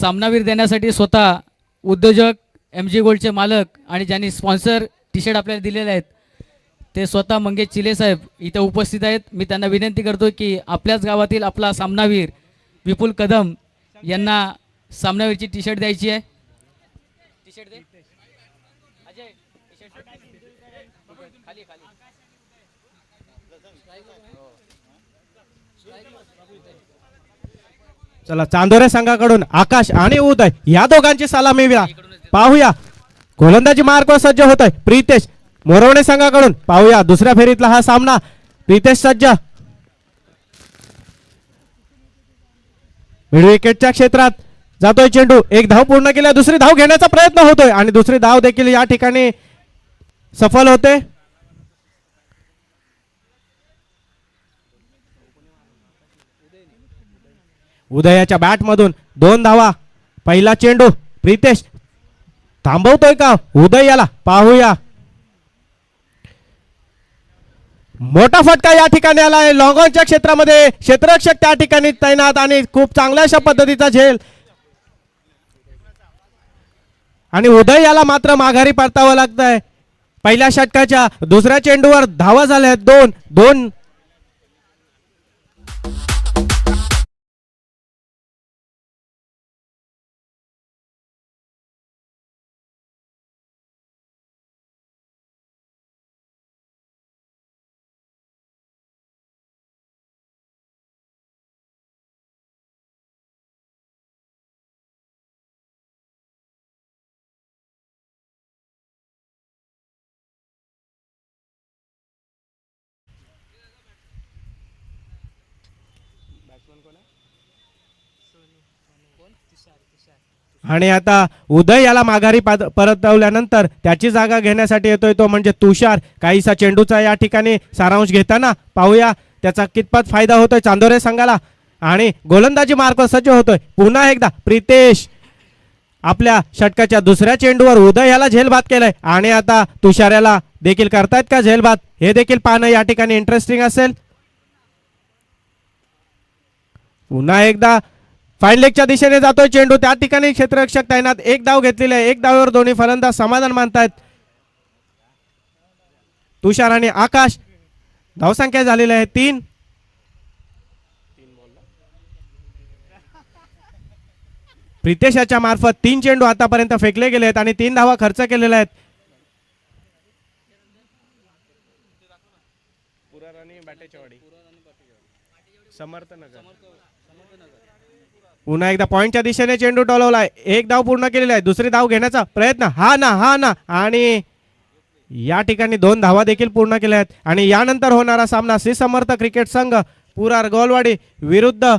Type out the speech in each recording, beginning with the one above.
सामनावीर देण्यासाठी स्वतः उद्योजक एम जी गोल्डचे मालक आणि ज्यांनी स्पॉन्सर टी शर्ट आपल्याला दिलेले आहेत ते स्वतः मंगेश चिले साहेब इथे उपस्थित आहेत. मी त्यांना विनंती करतो की आपल्याच गावातील आपला सामनावीर विपुल कदम यांना सामनावीरची टी शर्ट द्यायची आहे. टी शर्ट दे अजय टी शर्ट खाली खाली चला चांदोरे संघाकडून आकाश आणि उदय या दोघांची सलामी द्या. पाहूया. गोलंदाजी मार्ग सज्ज होत आहे प्रितेश मोरवणे संघाकडून पाहूया. दुसऱ्या फेरीतला हा सामना. प्रितेश सज्ज. विकेटच्या क्षेत्रात जातोय चेंडू. एक धाव पूर्ण केला दुसरी धाव घेण्याचा प्रयत्न होतोय आणि दुसरी धाव देखील या ठिकाणी सफल होते. उदयाच्या बॅटमधून दोन धावा. पहिला चेंडू प्रितेश. थांबवतोय का? उदय याला. पाहूया. मोठा फटका या ठिकाणी आलाय लॉंगॉनच्या क्षेत्रामध्ये क्षेत्ररक्षक त्या ठिकाणी तैनात आणि खूप चांगल्या अशा पद्धतीचा झेल. आणि उदय याला मात्र माघारी परतावं लागतंय. पहिल्या षटकाच्या दुसऱ्या चेंडूवर धावा झाल्या आहेत. दोन दोन. आणि आता उदय याला माघारी परतवल्यानंतर त्याची जागा घेण्यासाठी येतोय तो म्हणजे तुषार. काहीसा चेंडूचा या ठिकाणी सारांश घेताना पाहूया. त्याचा कितपत फायदा होतोय चांदोरे संघाला. आणि गोलंदाजी मार्ग सज्ज होतोय. पुन्हा एकदा प्रितेश आपल्या षटकाच्या दुसऱ्या चेंडूवर उदय याला झेलबाद केलाय. आणि आता तुषार याला देखील करतायत का झेलबाद? हे देखील पाहणं या ठिकाणी इंटरेस्टिंग असेल. पुन्हा एकदा फाईन लेगच्या दिशेने जातोय चेंडू. त्या ठिकाणी क्षेत्ररक्षक तैनात एक धाव घेतलेली आहे. एक धावावर दोन्ही फलंदाज समाधान मानतायत. तुषार आणि आकाश धावसंख्या झालेली आहे. तीन. प्रितेशाच्या मार्फत तीन चेंडू आतापर्यंत फेकले गेले आहेत आणि तीन धावा खर्च केलेल्या आहेत. पुन्हा एकदा पॉईंटच्या दिशेने चेंडू टोलवलाय. एक धाव पूर्ण केलेला आहे. दुसरी धाव घेण्याचा प्रयत्न. हा ना हा ना. आणि या ठिकाणी दोन धावा देखील पूर्ण केल्या आहेत. आणि यानंतर होणारा सामना श्री समर्थ क्रिकेट संघ पुरार गोलवाडी विरुद्ध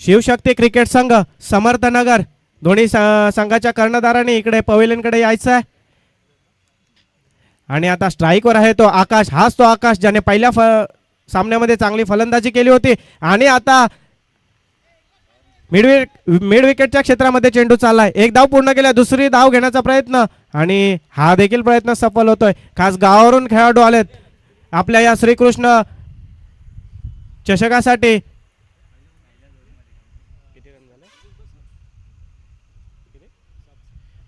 शिवशक्ती क्रिकेट संघ समर्थनगर दोन्ही स- संघाच्या कर्णधारांनी इकडे पवेलींकडे यायचं आहे आणि आता स्ट्राईकवर आहे तो आकाश. हाच तो आकाश ज्याने पहिल्या फ सामन्यामध्ये चांगली फलंदाजी केली होती. आणि आता मिडवि मिड विकेटच्या क्षेत्रामध्ये चेंडू चाललाय. एक धाव पूर्ण केल्या दुसरी धाव घेण्याचा प्रयत्न. आणि हा देखील प्रयत्न सफल होतोय. खास गावावरून खेळाडू आलेत. आपल्या या श्रीकृष्ण चषकासाठी.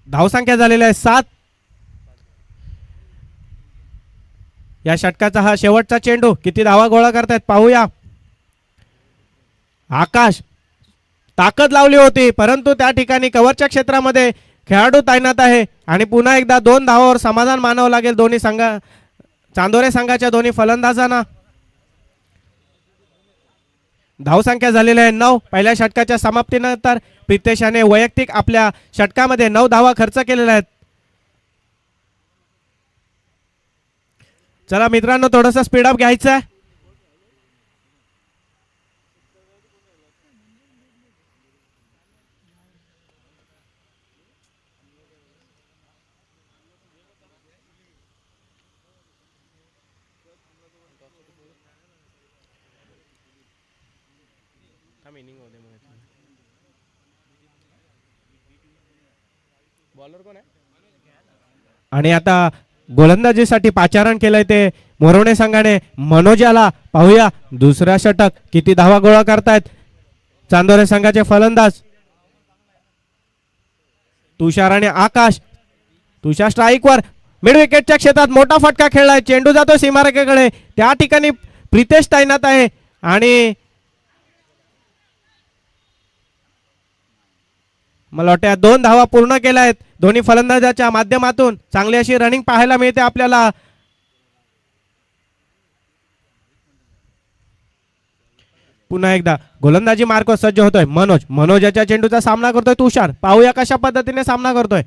धावसंख्या झालेल्या आहे. सात या षटकाचा हा शेवटचा चेंडू. किती धावा गोळा करतायत. पाहूया. आकाश ताकद लावली होती परंतु त्या ठिकाणी कव्हरच्या क्षेत्रामध्ये खेळाडू तैनात आहे. आणि पुन्हा एकदा दोन धावावर समाधान मानावं लागेल दोन्ही संघा चांदोरे संघाच्या दोन्ही फलंदाजांना. धावसंख्या झालेली आहे नऊ. पहिल्या षटकाच्या समाप्तीनंतर प्रितेशाने वैयक्तिक आपल्या षटकामध्ये नऊ धावा खर्च केलेल्या आहेत. चला मित्रांनो थोडंसं स्पीडअप घ्यायचं आहे? आणि आता गोलंदाजीसाठी पाचारण केलंय ते मोरवणे संघाने. मनोजाला पाहूया दुसरा षटक. किती धावा गोळा करतायत चांदोरे संघाचे फलंदाज. तुषार आणि आकाश. तुषार स्ट्राईकवर. मिड विकेटच्या क्षेत्रात मोठा फटका खेळलाय. चेंडू जातो सीमारेखेकडे. त्या ठिकाणी प्रितेश तैनात आहे. आणि मला वाटतं या दोन धावा पूर्ण केल्या आहेत. दोन्ही फलंदाजाच्या माध्यमातून चांगली अशी रनिंग पाहायला मिळते आपल्याला. पुन्हा एकदा गोलंदाजी मार्ग सज्ज होतोय. मनोज मनोजाच्या चेंडूचा सामना करतोय तुषार. पाहूया कशा पद्धतीने सामना करतोय.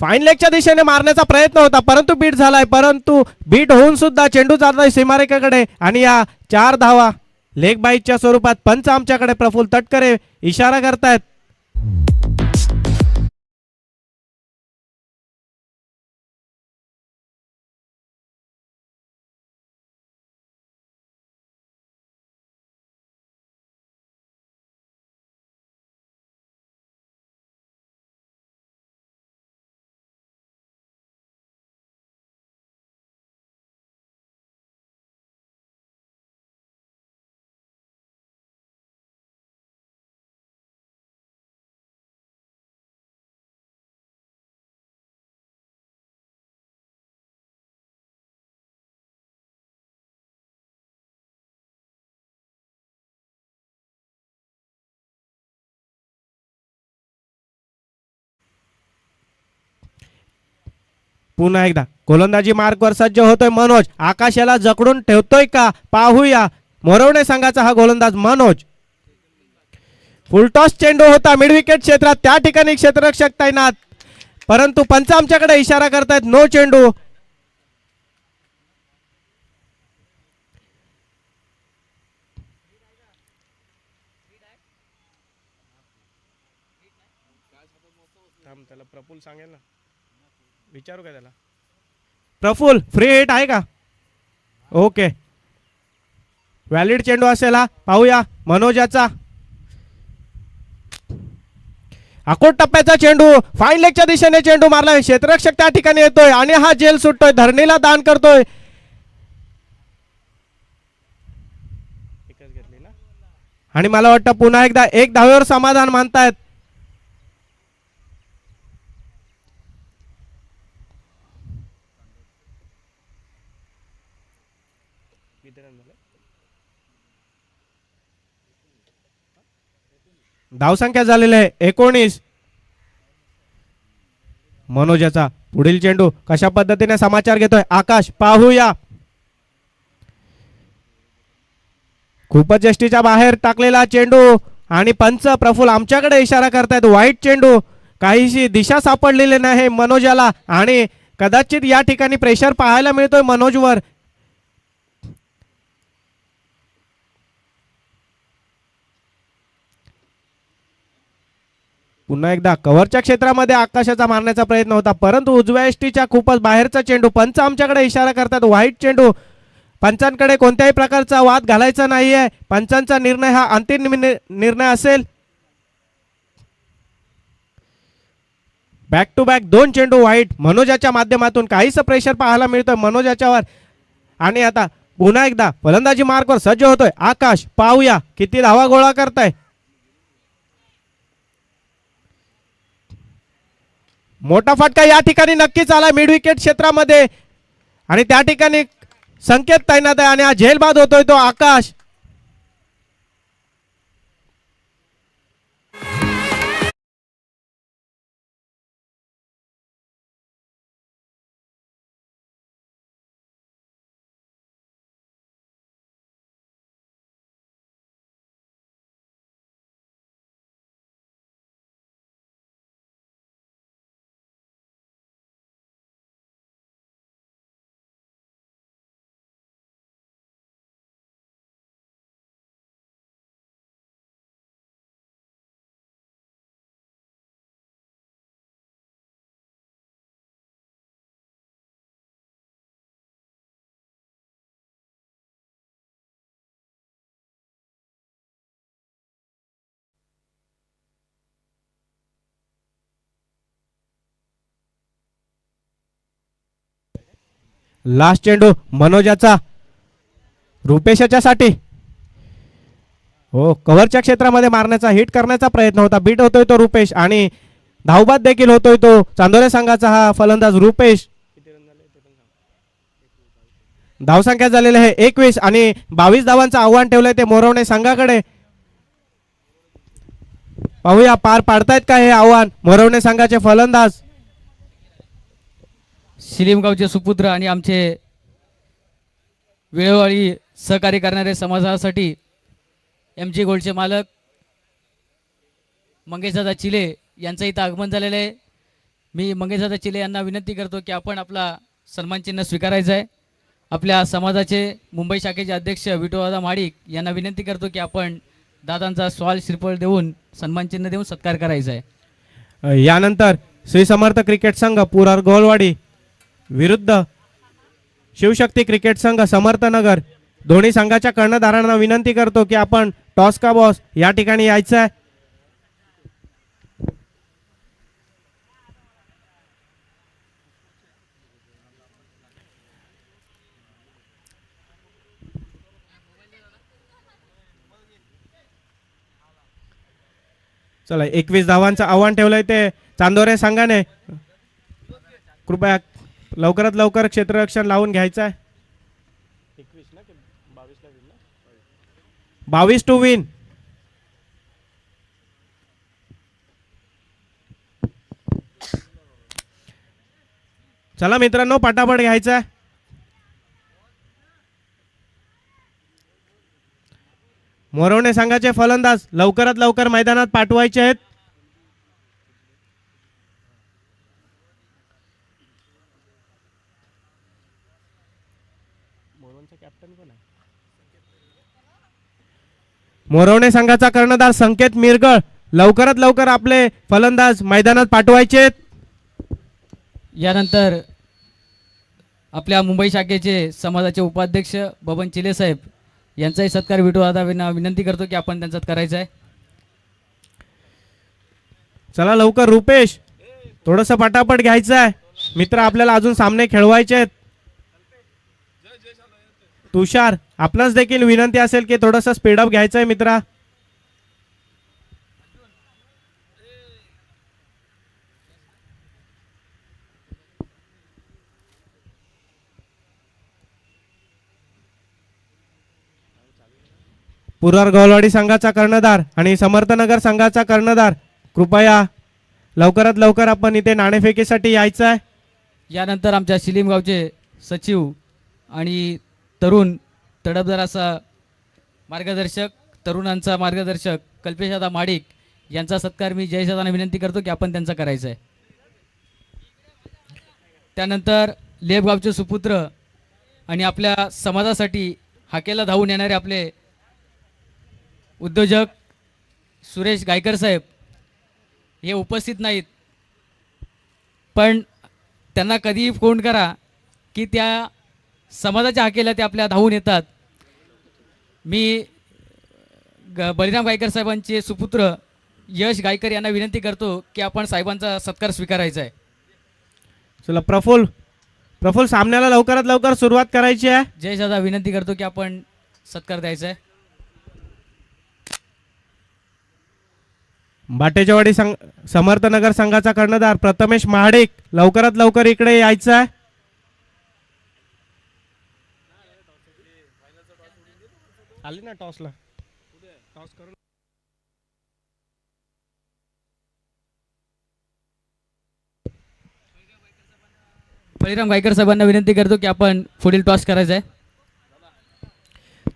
फाईन लेगच्या दिशेने मारण्याचा प्रयत्न होता परंतु बीट झालाय. परंतु बीट होऊन सुद्धा चेंडू जातोय सीमारेखेकडे. आणि या चार धावा लेग बाईटच्या स्वरूपात पंच आमच्याकडे प्रफुल्ल तटकरे इशारा करतायत. Mm. पुन्हा एकदा. गोलंदाजी मार्गवर सज्ज होतोय मनोज. आकाशाला जकडून ठेवतोय का? पाहूया. मोरवणे संघाचा हा गोलंदाज मनोज. फुलटॉस चेंडू होता मिडविकेट क्षेत्रात. त्या ठिकाणी क्षेत्ररक्षक तैनात. परंतु पंच आमच्याकडे इशारा करतायत नो चेंडू. त्याला सांगेल ना. विचारू का त्याला? प्रफुल्ल फ्री हिट आहे का? ओके व्हॅलिड चेंडू असेल हा. पाहूया. मनोजाचा. अकोट टप्प्याचा चेंडू. फाईन लेगच्या दिशेने चेंडू मारलाय. क्षेत्ररक्षक त्या ठिकाणी येतोय आणि हा जेल सुटतोय. धरणीला दान करतोय. आणि मला वाटतं पुन्हा एकदा एक धावेवर समाधान मानतायत. धावसंख्या झालेली आहे. एकोणीस. मनोजाचा पुढील चेंडू कशा पद्धतीने समाचार घेतोय? आकाश पाहूया. खूपच यष्टीच्या बाहेर टाकलेला चेंडू आणि पंच प्रफुल आमच्याकडे इशारा करतायत. वाईट चेंडू. काहीशी दिशा सापडलेली नाही मनोजाला आणि कदाचित या ठिकाणी प्रेशर पाहायला मिळतोय मनोजवर. पुन्हा एकदा कव्हरच्या क्षेत्रामध्ये आकाशाचा मारण्याचा प्रयत्न होता परंतु उजव्या एसटीच्या खूपच बाहेरचा चेंडू पंच आमच्याकडे इशारा करतात व्हाईट चेंडू. पंचांकडे कोणत्याही प्रकारचा वाद घालायचा नाही आहे पंचांचा निर्णय हा अंतिम निर्णय निर्णय असेल. बॅक टू बॅक दोन चेंडू व्हाईट. मनोजाच्या माध्यमातून काहीच प्रेशर पाहायला मिळतोय मनोजाच्यावर. आणि आता पुन्हा एकदा फलंदाजी मार्कवर सज्ज होतोय. आकाश पाहूया किती धावा गोळा करताय. मोठा फटका या ठिकाणी नक्कीच आला मिड विकेट क्षेत्रामध्ये. आणि त्या ठिकाणी संकेत तैनात आहे. आणि हा झेलबाद होतोय तो आकाश. लास्ट चेंडू मनोजाचा. रुपेशाच्या हो कव्हरच्या क्षेत्रामध्ये मारण्याचा हिट करण्याचा प्रयत्न होता. बीट होतोय तो रुपेश आणि धावबाद देखील होतोय तो. चांदोरे संघाचा हा फलंदाज रुपेश. धावसंख्या झालेली आहे एकवीस आणि बावीस धावांचं आव्हान ठेवलंय ते मोरवणे संघाकडे. पाहूया पार पाडतायत का हे आव्हान मोरवणे संघाचे फलंदाज? शिलीमगावचे सुपुत्र आणि आमचे वेळोवेळी सहकार्य करणारे समाजासाठी एम जी गोल्डचे मालक मंगेशदादा चिले यांचं इथं आगमन झालेलं आहे. मी मंगेशदादा चिले यांना विनंती करतो की आपण आपला सन्मान चिन्ह स्वीकारायचं आहे. आपल्या समाजाचे मुंबई शाखेचे अध्यक्ष विठोदादा माडिक यांना विनंती करतो की आपण दादांचा स्वाल श्रीफळ देऊन सन्मान चिन्ह देऊन सत्कार करायचा आहे. यानंतर श्री समर्थ क्रिकेट संघ पुरार गोलवाडी विरुद्ध शिवशक्ती क्रिकेट संघ समर्थनगर दोन्ही संघाच्या कर्णधारांना विनंती करतो की आपण टॉस का बॉस या ठिकाणी यायचं आहे चला एकवीस धावांचं आव्हान ठेवलंय ते चांदोरे संघाने. कृपया लवकरात लवकर क्षेत्ररक्षण लावून घ्यायचं आहे. बावीस टू विन चला मित्रांनो पटापट घ्यायचा आहे. मोरवणे संघाचे फलंदाज लवकरात लवकर मैदानात पाठवायचे आहेत. मोरवणे संघाचा कर्णधार संकेत मिरगळ. लवकरात लवकर आपले फलंदाज मैदानात पाठवायचे यानंतर आपल्या मुंबई शाखेचे समाजाचे उपाध्यक्ष बबन चिले साहेब यांचाही सत्कार विटू दादा विना विनंती करतो की आपण त्यांचा करायचा आहे. चला लवकर रुपेश. थोडस पटापट घ्यायचं आहे. मित्र आपल्याला अजून सामने खेळवायचे आहेत. तुषार आपणास देखील विनंती असेल की थोडस स्पीडअप घ्यायचं आहे मित्रा. पुरार गौलवाडी संघाचा कर्णधार आणि समर्थनगर संघाचा कर्णधार कृपया लवकरात लवकर आपण इथे नाणेफेकीसाठी यायचं आहे यानंतर आमच्या शिलीमगावचे सचिव आणि तरुण तडफदार असा मार्गदर्शक तरुणांचा मार्गदर्शक कल्पेशदा माडिक यांचा सत्कार मी जयशदाना विनंती करतो की आपण त्यांचा करायचा आहे त्यानंतर लेबगावचे सुपुत्र आणि आपल्या समाजासाठी हाकेला धावून येणारे आपले उद्योजक सुरेश गायकर साहेब हे उपस्थित नाहीत. पण त्यांना कधीही फोन करा की त्या समाजाच्या हाकेला ते आपल्या धावून येतात. मी ग बलिराम गायकर साहेबांचे सुपुत्र यश गायकर यांना विनंती करतो की आपण साहेबांचा सत्कार स्वीकारायचा आहे. चला प्रफुल प्रफुल सामन्याला लवकरात लवकर सुरुवात करायची आहे. जय दादा विनंती करतो की आपण सत्कार द्यायचा आहे. बाटेचवाडी संघ समर्थनगर संघाचा कर्णधार प्रथमेश महाडिक लवकरात लवकर इकडे यायचं आहे. आली ना टॉसला. टॉस करून. बलिराम गायकर साहेबांना विनंती करतो की आपण पुढील टॉस करायचा आहे.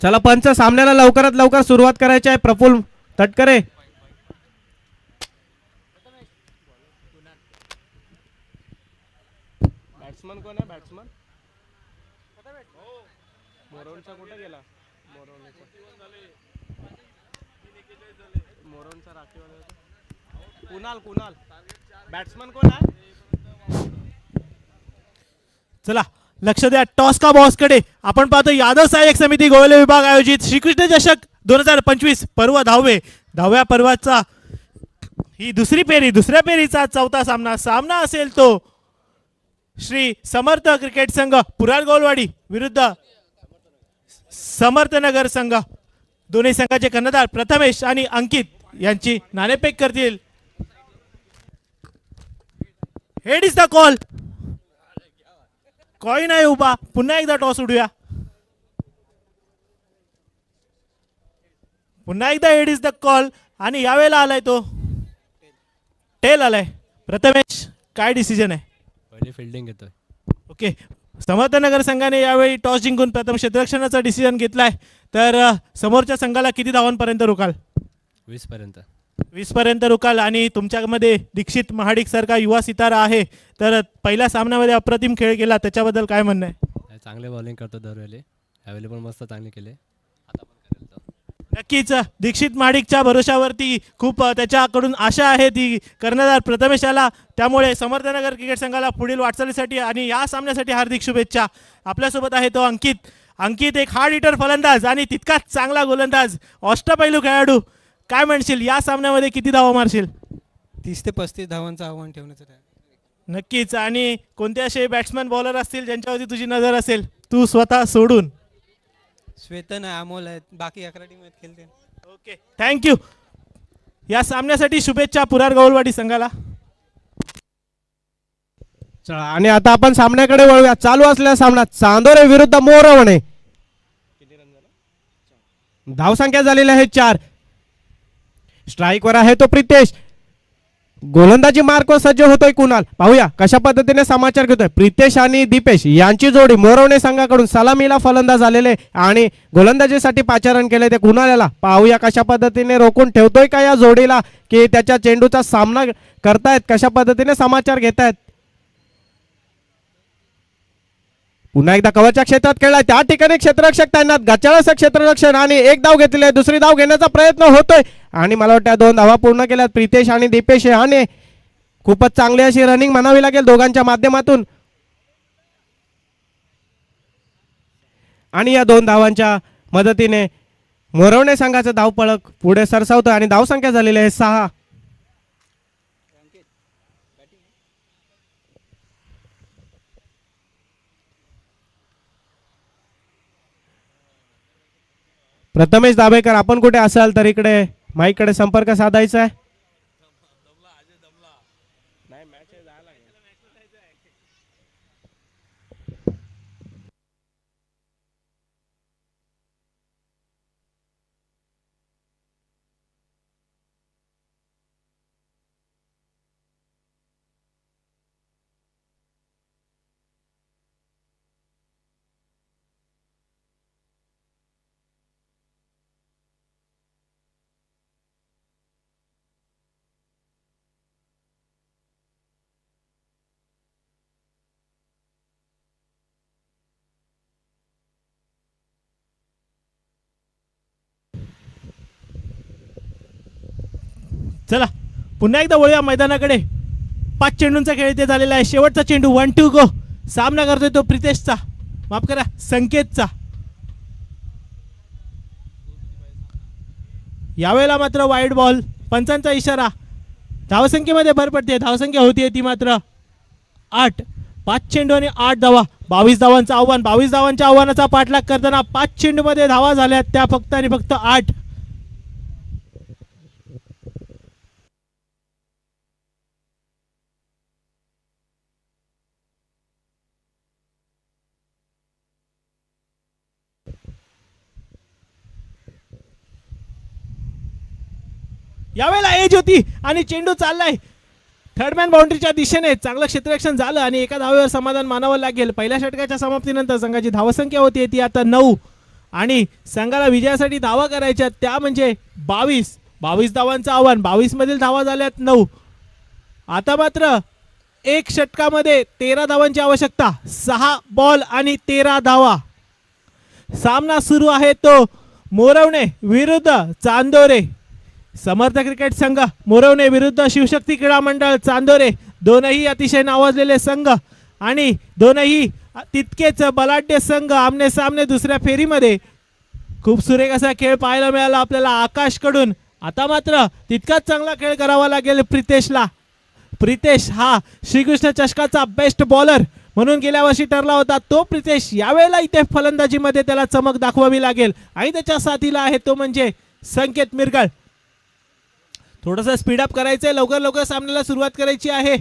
चला पंच सामन्याला लवकरात लवकर सुरुवात करायची आहे. प्रफुल तटकरे बॅट्समन कोण आहे बॅट्समन मोरोनचा कुठे गेला मोरोनचा राखीवाला कुणाल कुणाल? बॅट्समन कोण आहे? चला लक्ष द्या टॉस का बॉसकडे आपण पाहतो यादव सहाय्यक समिती गोवले विभाग आयोजित श्रीकृष्ण चषक दोन हजार पंचवीस पर्व दहावे दहाव्या पर्वाचा ही दुसरी फेरी दुसऱ्या फेरीचा चौथा सामना सामना असेल तो श्री समर्थ क्रिकेट संघ पुराण गोलवाडी विरुद्ध समर्थनगर संघ. दोन्ही संघाचे कर्णधार प्रथमेश आणि अंकित यांची नाणेफेक करतील head is the call coin आहे उभा. पुन्हा एकदा टॉस उडूया. पुन्हा एकदा हेड इज द कॉल आणि यावेळेला आलाय तो. टेल आलाय. प्रथमेश काय डिसिजन आहे? पहिली फिल्डिंग घेतोय. ओके समर्थनगर संघाने यावेळी टॉस जिंकून प्रथम क्षेत्ररक्षणाचा डिसिजन घेतलाय. तर समोरच्या संघाला किती धावांपर्यंत रोकाल? वीस पर्यंत वीस पर्यंत रोकाल आणि तुमच्यामध्ये दीक्षित महाडिक सारखा युवा सितारा आहे तर पहिल्या सामन्यामध्ये अप्रतिम खेळ केला त्याच्याबद्दल काय म्हणणं आहे? चांगले बॉलिंग करतो दरवेळी. यावेळी पण मस्त चांगले केले. आता नक्कीच दीक्षित महाडिकच्या भरोशावरती खूप त्याच्याकडून आशा आहे ती कर्णधार प्रथमेशाला. त्यामुळे समर्थनगर क्रिकेट संघाला पुढील वाटचालीसाठी आणि या सामन्यासाठी हार्दिक शुभेच्छा. आपल्यासोबत आहे तो अंकित. अंकित एक हार्ड हिटर फलंदाज आणि तितकाच चांगला गोलंदाज. अष्टपैलू खेळाडू. काय म्हणशील? या सामन्यामध्ये किती धावा मारशील? तीस ते पस्तीस धावांचं आव्हान ठेवण्याचं आहे नक्कीच. आणि कोणते असे बॅट्समॅन बॉलर असतील ज्यांच्यावरती तुझी नजर असेल तू स्वतः सोडून. श्वेतन आहे अमोल आहेत. बाकी अकरा टीम आहेत खेळते ओके थँक्यू या सामन्यासाठी शुभेच्छा पुरार गौलवाडी संघाला. चला आणि आता आपण सामन्याकडे वळूया. चालू असलेल्या सामन्यात चांदोरे विरुद्ध मोरवणे. धावसंख्या झालेल्या आहे चार. स्ट्राईकवर आहे तो प्रितेश. गोलंदाजी मार्कवर सज्ज होतोय कुणाल? पाहूया कशा पद्धतीने समाचार घेतोय? प्रितेश आणि दीपेश यांची जोडी मोरवणे संघाकडून सलामीला फलंदाज आलेले आणि गोलंदाजीसाठी पाचारण केले ते कुणाल याला पाहूया कशा पद्धतीने रोखून ठेवतोय का या जोडीला? की त्याच्या चेंडूचा सामना करतायत? कशा पद्धतीने समाचार घेतायत? पुन्हा एकदा कवरच्या क्षेत्रात खेळलाय. त्या ठिकाणी क्षेत्ररक्षक तैनात गचाळस क्षेत्ररक्षण आणि एक धाव घेतलेली आहे. दुसरी धाव घेण्याचा प्रयत्न होतोय. आणि मला वाटतं दोन धावा पूर्ण केल्यात प्रितेश आणि दीपेश याने खूपच चांगली अशी रनिंग म्हणावी लागेल दोघांच्या माध्यमातून. आणि या दोन धावांच्या मदतीने मोरवणे संघाचं धावपळक पुढे सरसावतं आणि धावसंख्या झालेली आहे सहा. प्रथमेश दाभेकर आपण कुठे असाल तर इकडे? माईकडे संपर्क साधायचा आहे. चला पुन्हा एकदा वळूया मैदानाकडे. पाच चेंडूंचा खेळ इथे झालेला आहे. शेवटचा चेंडू वन टू गो सामना करतोय तो प्रितेशचा. माफ करा संकेतचा. यावेळेला मात्र वाईट बॉल पंचांचा इशारा. धावसंख्येमध्ये भर पडते. धावसंख्या होतीये ती मात्र आठ. पाच चेंडू आणि आठ धावा. बावीस धावांचं आव्हान. बावीस धावांच्या आव्हानाचा पाठलाग करताना पाच चेंडूमध्ये धावा झाल्या. त्या फक्त आणि फक्त आठ. यावेळेला एज होती आणि चेंडू चाललाय. थर्डमॅन बाउंड्रीच्या दिशेने चांगलं क्षेत्ररक्षण झालं आणि एका धावेवर समाधान मानावं लागेल. पहिल्या षटकाच्या समाप्तीनंतर संघाची धावसंख्या होती ती आता नऊ. आणि संघाला विजयासाठी धावा करायच्या त्या म्हणजे बावीस. बावीस धावांचं आव्हान. बावीसमधील धावा झाल्यात नऊ. आता मात्र एक षटकामध्ये तेरा धावांची आवश्यकता. सहा बॉल आणि तेरा धावा. सामना सुरू आहे तो. मोरवणे विरुद्ध चांदोरे. समर्थ क्रिकेट संघ मोरवणे विरुद्ध शिवशक्ती क्रीडा मंडळ चांदोरे दोनही अतिशय नावाजलेले संघ आणि दोनही तितकेच बलाढ्य संघ आमने सामने दुसऱ्या फेरीमध्ये. खूप सुरेख असा खेळ पाहायला मिळाला आपल्याला आकाशकडून. आता मात्र तितकाच चांगला खेळ करावा लागेल प्रितेशला. प्रितेश हा श्रीकृष्ण चषकाचा बेस्ट बॉलर म्हणून गेल्या वर्षी ठरला होता. तो प्रितेश यावेळेला इथे फलंदाजीमध्ये त्याला चमक दाखवावी लागेल. आणि त्याच्या साथीला आहे तो म्हणजे संकेत मिरगळ. थोडंसं स्पीडअप करायचंय. लवकर लवकर सामन्याला सुरुवात करायची आहे.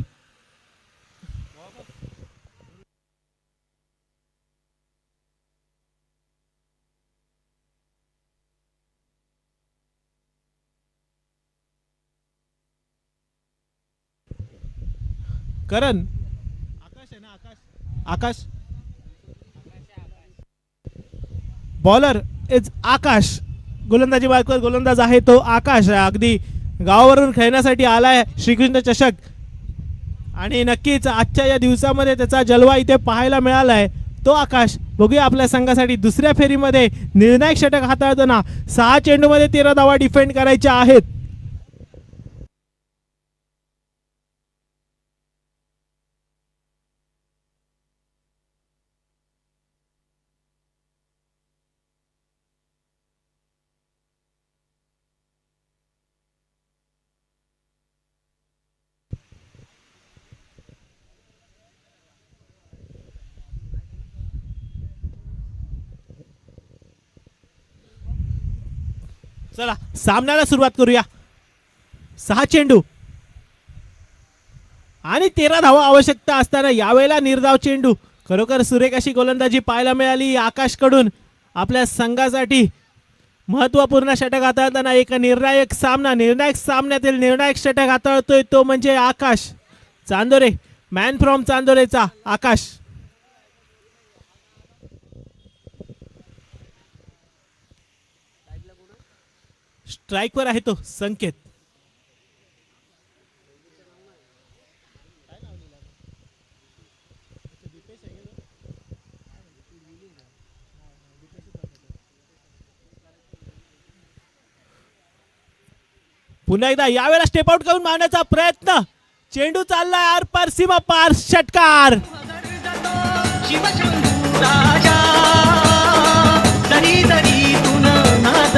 करण. आकाश आहे ना आकाश. आकाश. बॉलर इज आकाश. गोलंदाजी बायकोवर गोलंदाज आहे तो आकाश. अगदी गावावरून खेळण्यासाठी आलाय श्रीकृष्ण चषक. आणि नक्कीच आजच्या या दिवसामध्ये त्याचा जलवा इथे पाहायला मिळालाय. तो आकाश बघूया आपल्या संघासाठी दुसऱ्या फेरीमध्ये निर्णायक षटक हाताळताना सहा चेंडूमध्ये तेरा धावा डिफेंड करायच्या आहेत. चला सामन्याला सुरुवात करूया. सहा चेंडू. आणि तेरा धावा आवश्यकता असताना यावेळेला निर्धाव चेंडू. खरोखर सुरेख अशी गोलंदाजी पाहायला मिळाली आकाशकडून. आपल्या संघासाठी महत्त्वपूर्ण षटक हाताळताना एक निर्णायक सामना निर्णायक सामन्यातील निर्णायक षटक हाताळतोय तो म्हणजे आकाश. चांदोरे मॅन फ्रॉम चांदोरेचा आकाश. स्ट्राईकवर आहे तो संकेत. पुन्हा एकदा यावेळेला स्टेप आउट करून मारण्याचा प्रयत्न. चेंडू चाललाय आर पार सीमा पार षटकार. राजा तुन नाद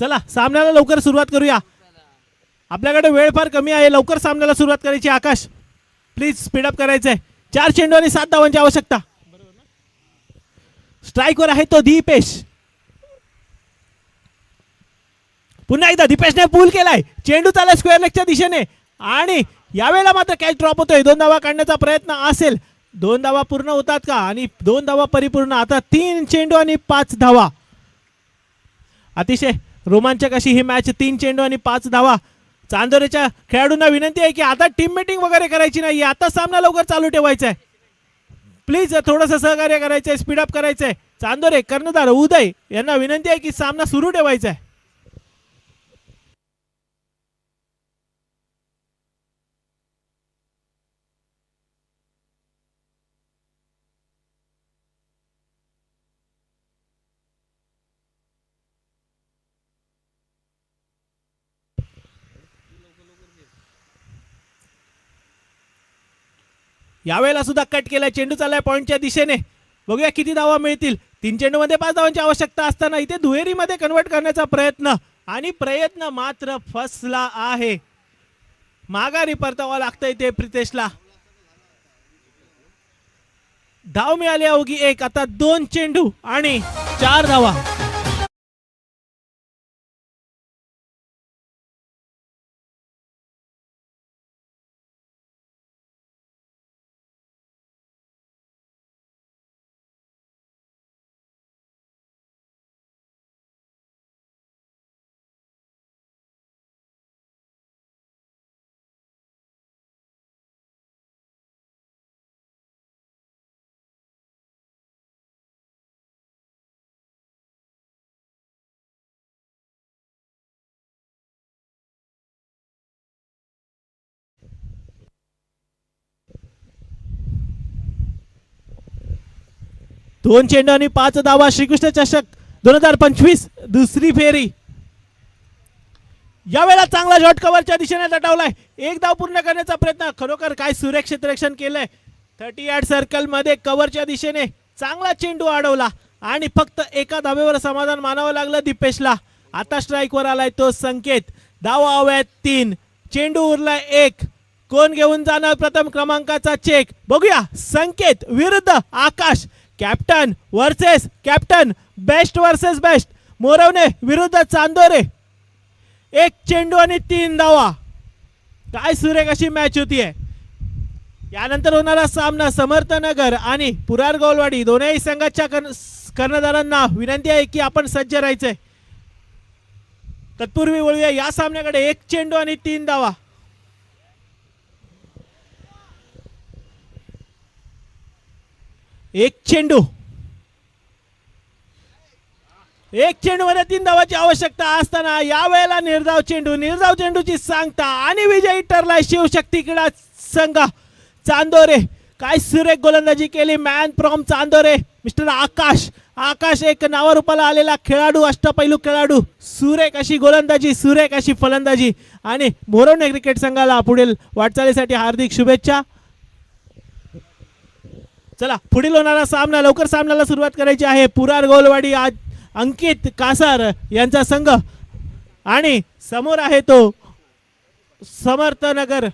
चला सामन्याला लवकर सुरुवात करूया. आपल्याकडे वेळ फार कमी आहे लवकर सामन्याला सुरुवात करायची आकाश. प्लीज स्पीडअप करायचंय. चार चेंडू आणि सात धावांची आवश्यकता. स्ट्राईकवर आहे तो दीपेश. पुन्हा एकदा दीपेशने पूल केलाय. चेंडू चालला स्क्वेअर लेगच्या दिशेने. आणि यावेळेला मात्र कॅच ड्रॉप होतोय. दोन धावा काढण्याचा प्रयत्न असेल. दोन धावा पूर्ण होतात का? आणि दोन धावा परिपूर्ण. आता तीन चेंडू आणि पाच धावा. अतिशय रोमांचक अशी ही मॅच तीन चेंडू आणि पाच धावा. चांदोरेच्या खेळाडूंना विनंती आहे की आता टीम मीटिंग वगैरे करायची नाही आता सामना लवकर चालू ठेवायचा आहे प्लीज थोडंसं सहकार्य करायचं आहे स्पीडअप करायचं आहे चांदोरे कर्णधार उदय यांना विनंती आहे की सामना सुरू ठेवायचा आहे यावेळेला सुद्धा कट केला चेंडू चाललाय पॉईंटच्या दिशेने. बघूया किती धावा मिळतील. तीन चेंडूमध्ये पाच धावांची आवश्यकता असताना इथे दुहेरीमध्ये कन्वर्ट करण्याचा प्रयत्न आणि प्रयत्न मात्र फसला आहे. माघारी परतावा लागतं इथे प्रितेशला. धाव मिळाली अवघी एक. आता दोन चेंडू आणि चार धावा. दोन चेंडू आणि पाच धावा. श्रीकृष्ण चषक दोन हजार पंचवीस दुसरी फेरी. यावेळेला चांगला शॉट कव्हरच्या दिशेने लटवलाय. एक धाव पूर्ण करण्याचा प्रयत्न. खरोखर काय सुरेख क्षेत्ररक्षण केलंय? थर्टी आठ सर्कलमध्ये कव्हरच्या दिशेने चांगला चेंडू अडवला. आणि फक्त एका धावेवर समाधान मानावं लागलं दिपेशला. आता स्ट्राईकवर आलाय तो संकेत. धावा हव्यात तीन. चेंडू उरलाय एक. कोण घेऊन जाणार प्रथम क्रमांकाचा चेक बघूया. संकेत विरुद्ध Akash. Captain versus captain best versus best. Morwane विरुद्ध चांदोरे. एक चेंडू आणि तीन धावा. काय सुरेख अशी मॅच होतीये. यानंतर होणारा सामना समर्थनगर आणि पुरार गोलवाडी दोन्ही संघाच्या कर्ण- कर्णधारांना विनंती आहे की आपण सज्ज राहायचंय. तत्पूर्वी वळूया या सामन्याकडे. एक चेंडू आणि तीन धावा. एक चेंडू. एक चेंडू मध्ये तीन धावाची आवश्यकता असताना यावेळेला निर्धाव चेंडू निर्धाव चेंडूची सांगता आणि विजयी ठरलाय शिवशक्ती क्रीडा संघ. चांदोरे काय सुरेख गोलंदाजी केली man from Chandore. Mister Akash Akash एक नावारूपाला आलेला खेळाडू अष्टपैलू खेळाडू. सुरेख अशी गोलंदाजी सुरेख अशी फलंदाजी. आणि मोरवणे क्रिकेट संघाला पुढील वाटचालीसाठी हार्दिक शुभेच्छा. चला पुढील होणारा सामना लवकर सामन्याला सुरुवात करायची आहे. पुरार गोलवाडी आज अंकित कासार यांचा संघ. आणि समोर आहे तो समर्थनगर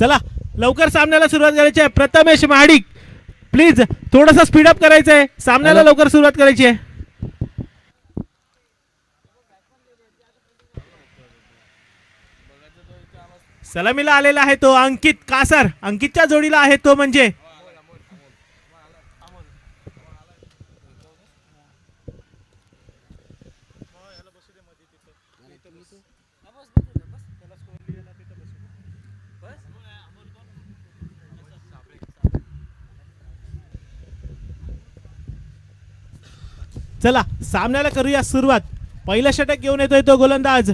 चला लवकर सामन्याला सुरुवात करायची आहे. प्रथमेश महाडिक प्लीज थोडस स्पीडअप करायचं आहे सामन्याला लवकर सुरुवात करायची आहे. सलामीला आलेला आहे तो अंकित कासार. अंकितच्या जोडीला आहे तो म्हणजे चला सामन्याला करूया सुरुवात. पहिला षटक घेऊन येतोय तो गोलंदाज.